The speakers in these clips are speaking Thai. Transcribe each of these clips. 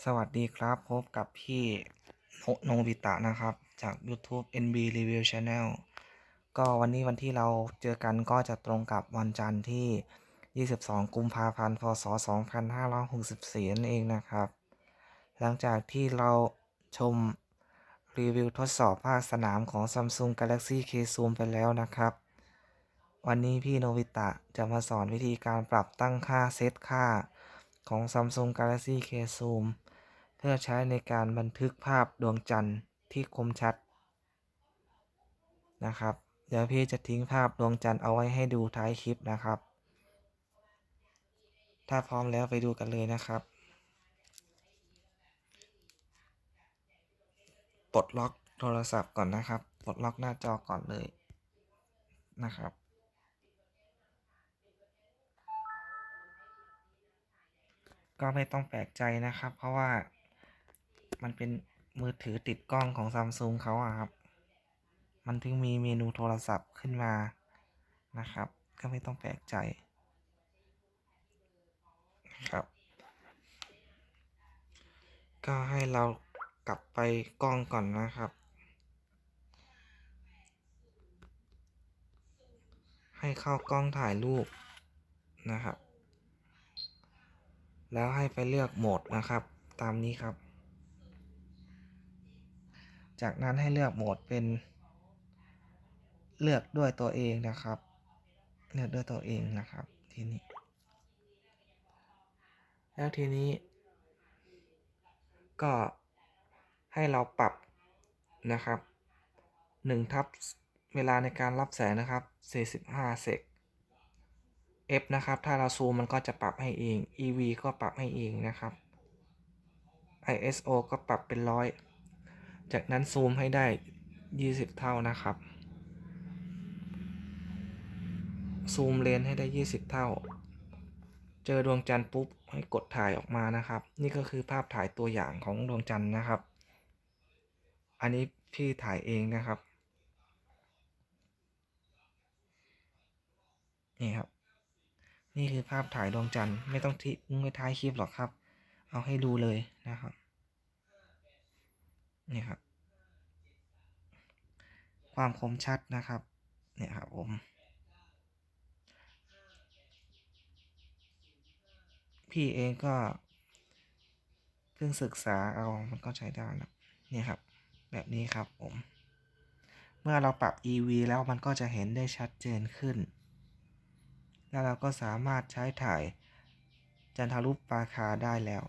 สวัสดีครับ พบกับพี่โนโนบิตะนะครับ จาก YouTube NB Review Channel ก็วันนี้วันที่เราเจอกันก็จะตรงกับวันจันทร์ที่ 22 กุมภาพันธ์ พศ 2564 นั่นเองนะครับ หลังจากที่เราชมรีวิวทดสอบภาคสนามของ Samsung Galaxy K Zoom ไปแล้วนะครับ วันนี้พี่โนบิตะจะมาสอนวิธีการปรับตั้งค่าเซตค่าของ Samsung Galaxy K Zoom เพื่อใช้ในการบันทึกภาพดวงจันทร์ที่คมชัดนะครับ เดี๋ยวพี่จะทิ้งภาพดวงจันทร์เอาไว้ให้ดูท้ายคลิปนะครับ ถ้าพร้อมแล้วไปดูกันเลยนะครับปลดล็อกโทรศัพท์ก่อนนะครับ ปลดล็อกหน้าจอก่อนเลยนะครับ ก็ไม่ต้องแปลกใจนะครับ เพราะว่า มันเป็นมือถือติดกล้องของซัมซุงเขาอะครับ มันถึงมีเมนูโทรศัพท์ขึ้นมานะครับ ก็ไม่ต้องแปลกใจครับ ก็ให้เรากลับไปกล้องก่อนนะครับ ให้เข้ากล้องถ่ายรูปนะครับ แล้วให้ไปเลือกโหมดนะครับ ตามนี้ครับ จากนั้นให้เลือกโหมดเป็น เลือกด้วยตัวเองนะครับ เลือกด้วยตัวเองนะครับ ทีนี้ แล้วทีนี้ ก็ให้เราปรับนะครับ1ทับเวลาในการรับแสงนะครับ45เซก F นะครับ ถ้าเราซูมมันก็จะปรับให้เอง EV ก็ปรับให้เองนะครับ ISO ก็ปรับเป็นร้อย จากนั้นซูมให้ได้ 20 เท่านะครับ ซูมเลนให้ได้ 20 เท่า เจอดวงจันทร์ปุ๊บให้กดถ่ายออกมานะครับ นี่ก็คือภาพถ่ายตัวอย่างของดวงจันทร์นะครับ อันนี้พี่ถ่ายเองนะครับ นี่ครับ นี่คือภาพถ่ายดวงจันทร์ไม่ต้องทิ้งไว้ท้ายคลิปหรอกครับ เอาให้ดูเลยนะครับ นี่ครับ ความคมชัดนะครับ เนี่ยครับผมพี่เองก็เพิ่งศึกษาเอามันก็ใช้ได้แล้วนี่ยครับ แบบนี้ครับผม เมื่อเราปรับ EV แล้วมันก็จะเห็นได้ชัดเจนขึ้น แล้วเราก็สามารถใช้ถ่ายจันทรุปปราคาได้แล้ว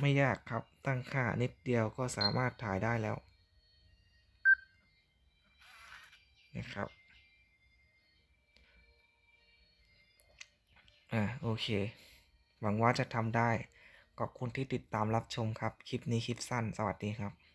ไม่ยากครับตั้งค่านิดเดียวก็สามารถถ่ายได้แล้วนะครับอ่าโอเค หวังว่าจะทำได้ ขอบคุณที่ติดตามรับชมครับ คลิปนี้คลิปสั้น สวัสดีครับ